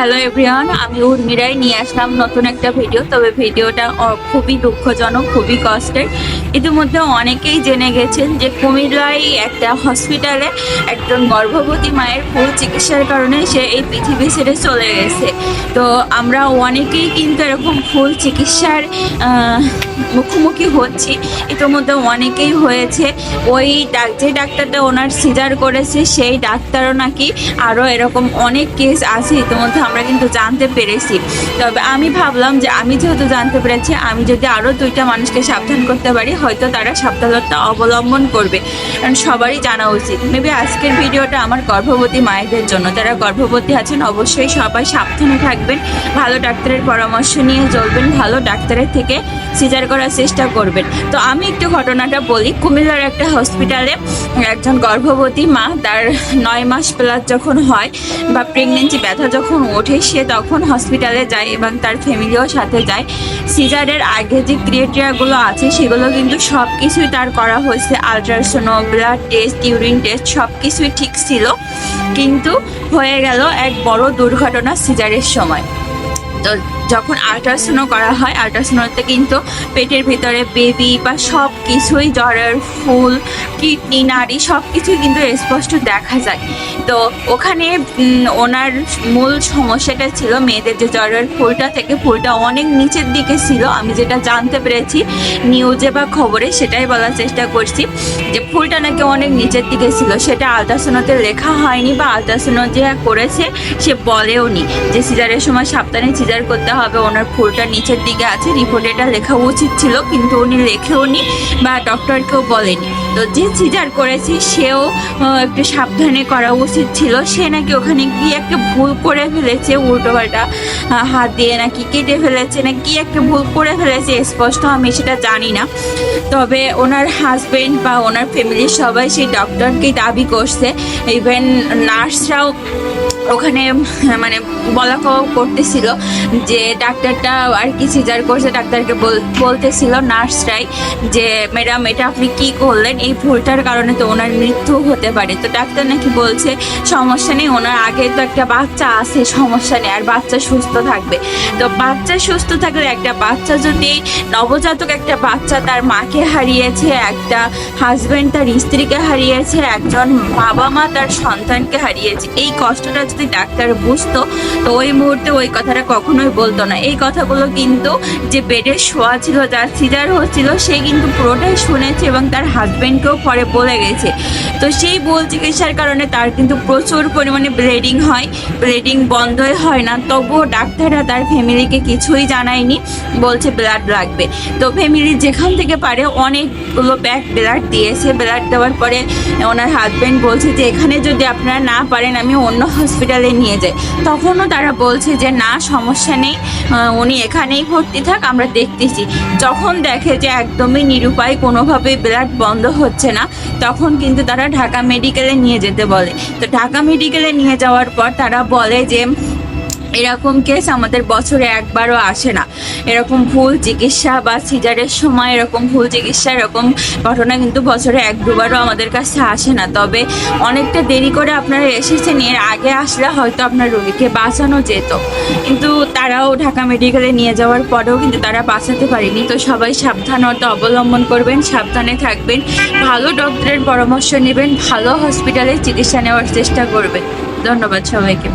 Hello everyone, আমি উর্মিরাই। নিয়ে আসলাম নতুন একটা ভিডিও, তবে ভিডিওটা খুবই দুঃখজনক, খুবই কষ্টের। ইতিমধ্যে অনেকেই জেনে গেছেন যে কুমিল্লায় একটা হসপিটালে একজন গর্ভবতী মায়ের ফুল চিকিৎসার কারণে সে এই পৃথিবী ছেড়ে চলে গেছে। তো আমরা অনেকেই কিন্তু এরকম ফুল চিকিৎসার মুখোমুখি হচ্ছি। ইতিমধ্যে অনেকেই হয়েছে। ওই যে ডাক্তারটা ওনার সিজার করেছে, সেই ডাক্তারও নাকি আরও এরকম অনেক কেস আছে। ইতিমধ্যে আমরা কিন্তু জানতে পেরেছি। তবে আমি ভাবলাম যে আমি যেহেতু জানতে পেরেছি, আমি যদি আরও দুইটা মানুষকে সাবধান করতে পারি, হয়তো তারা সাবধানতা অবলম্বন করবে। কারণ সবারই জানা উচিত। মেবি আজকের ভিডিওটা আমার গর্ভবতী মায়েদের জন্য। যারা গর্ভবতী আছেন, অবশ্যই সবাই সাবধানে থাকবেন, ভালো ডাক্তারের পরামর্শ নিয়ে চলবেন, ভালো ডাক্তারের থেকে সিজার করার চেষ্টা করবেন। তো আমি একটু ঘটনাটা বলি। কুমিল্লার একটা হসপিটালে একজন গর্ভবতী মা, তার নয় মাস প্লাস যখন হয় বা প্রেগনেন্সি ব্যথা যখন ওঠে, সে তখন হসপিটালে যায় এবং তার ফ্যামিলিও সাথে যায়। সিজারের আগে যে ক্রিয়েটিয়াগুলো আছে, সেগুলো কিন্তু সব কিছুই তার করা হয়েছে। Ultrasono blood test urine test সব কিছুই ঠিক ছিল। কিন্তু হয়ে গেল এক বড় দুর্ঘটনা সিজারের সময়। তো যখন আল্ট্রাসাউন্ড করা হয় আল্ট্রাসাউন্ডতে কিন্তু পেটের ভিতরে বেবি বা সব কিছুই জ্বরের ফুল কিডনি নাড়ি সব কিছুই কিন্তু স্পষ্ট দেখা যায়। তো ওখানে ওনার মূল সমস্যাটা ছিল মেয়েদের যে জ্বরের ফুলটা থেকে ফুলটা অনেক নিচের দিকে ছিল। আমি যেটা জানতে পেরেছি নিউজে বা খবরে সেটাই বলার চেষ্টা করছি যে ফুলটা নাকি অনেক নিচের দিকে ছিল। সেটা আলট্রাসাউন্ডতে লেখা হয়নি বা আলট্রাসাউন্ড যে করেছে সে বলেও নি যে সিজারের সময় সাবধানে সিজার করতে হবে। ওনার ফুলটা নিচের দিকে আছে। রিপোর্টে এটা লেখা উচিত ছিল, কিন্তু উনি লেখেও নি বা ডক্টরকেও বলেনি। তো যে সিজার করেছে, সেও একটু সাবধানে করা উচিত ছিল। সে নাকি ওখানে গিয়ে একটা ভুল করে ফেলেছে, উল্টো পাল্টা হাত দিয়ে নাকি কেটে ফেলেছে, না কি একটা ভুল করে ফেলেছে, স্পষ্ট আমি সেটা জানি না। তবে ওনার হাজবেন্ড বা ওনার ফ্যামিলির সবাই সেই ডক্টরকেই দাবি করছে। ইভেন নার্সরাও ওখানে মানে বলা করতেছিল যে ডাক্তারটা আর কি সিজার করছে, ডাক্তারকে বল- বলতেছিল নার্সরাই যে, ম্যাডাম, এটা আপনি কি করলেন? এই ভুলটার কারণে তো ওনার মৃত্যু হতে পারে। তো ডাক্তার নাকি বলছে, সমস্যা নেই, ওনার আগে তো একটা বাচ্চা আছে, সমস্যা নেই, আর বাচ্চা সুস্থ থাকবে। তো বাচ্চা সুস্থ থাকলে একটা বাচ্চা যদি, নবজাতক একটা বাচ্চা তার মাকে হারিয়েছে, একটা হাজব্যান্ড তার স্ত্রীকে হারিয়েছে, একজন বাবা মা তার সন্তানকে হারিয়েছে, এই কষ্টটা যদি ডাক্তার বুঝতো, তো ওই মুহূর্তে ওই কথাটা কখনোই বলতো না। এই কথাগুলো কিন্তু যে বেডে শোয়া ছিল, যার সিজার হচ্ছিল, সে কিন্তু পুরোটাই শুনেছে এবং তার হাজব্যান্ডকেও পরে বলে গেছে। তো সেই ভুল চিকিৎসার কারণে তার কিন্তু প্রচুর পরিমাণে ব্লিডিং হয়। ব্লিডিং বন্ধই হয় না। তবুও ডাক্তাররা তার ফ্যামিলিকে কিছুই জানায়নি। বলছে ব্লাড লাগবে। তো ফ্যামিলি যেখান থেকে পারে অনেকগুলো ব্যাগ ব্লাড দিয়েছে। ব্লাড দেওয়ার পরে ওনার হাজবেন্ড বলছে যে, এখানে যদি আপনারা না পারেন, আমি অন্য হসপিটালে নিয়ে যাই। তখনও তারা বলছে যে, না, সমস্যা নেই। উনি এখানেই ভর্তি থাক, আমরা দেখতেছি। যখন দেখে যে একদমই নিরুপায়, কোনোভাবেই ব্লাড বন্ধ হচ্ছে না, তখন কিন্তু তারা ঢাকা মেডিকেলে নিয়ে যেতে বলে। তো ঢাকা মেডিকেলে নিয়ে যাওয়ার পর তারা বলে যে এরকম কেস আমাদের বছরে একবারও আসে না। এরকম ভুল চিকিৎসা বা সিজারের সময় এরকম ভুল চিকিৎসা, এরকম ঘটনা কিন্তু বছরে এক দুবারও আমাদের কাছে আসে না। তবে অনেকটা দেরি করে আপনারা এসেছেন, এর আগে আসলে হয়তো আপনার রোগীকে বাঁচানো যেত। কিন্তু তারাও ঢাকা মেডিকেলে নিয়ে যাওয়ার পরেও কিন্তু তারা বাঁচাতে পারেনি। তো সবাই সাবধানতা অবলম্বন করবেন, সাবধানে থাকবেন, ভালো ডক্টরের পরামর্শ নেবেন, ভালো হসপিটালে চিকিৎসা নেওয়ার চেষ্টা করবেন। ধন্যবাদ সবাইকে।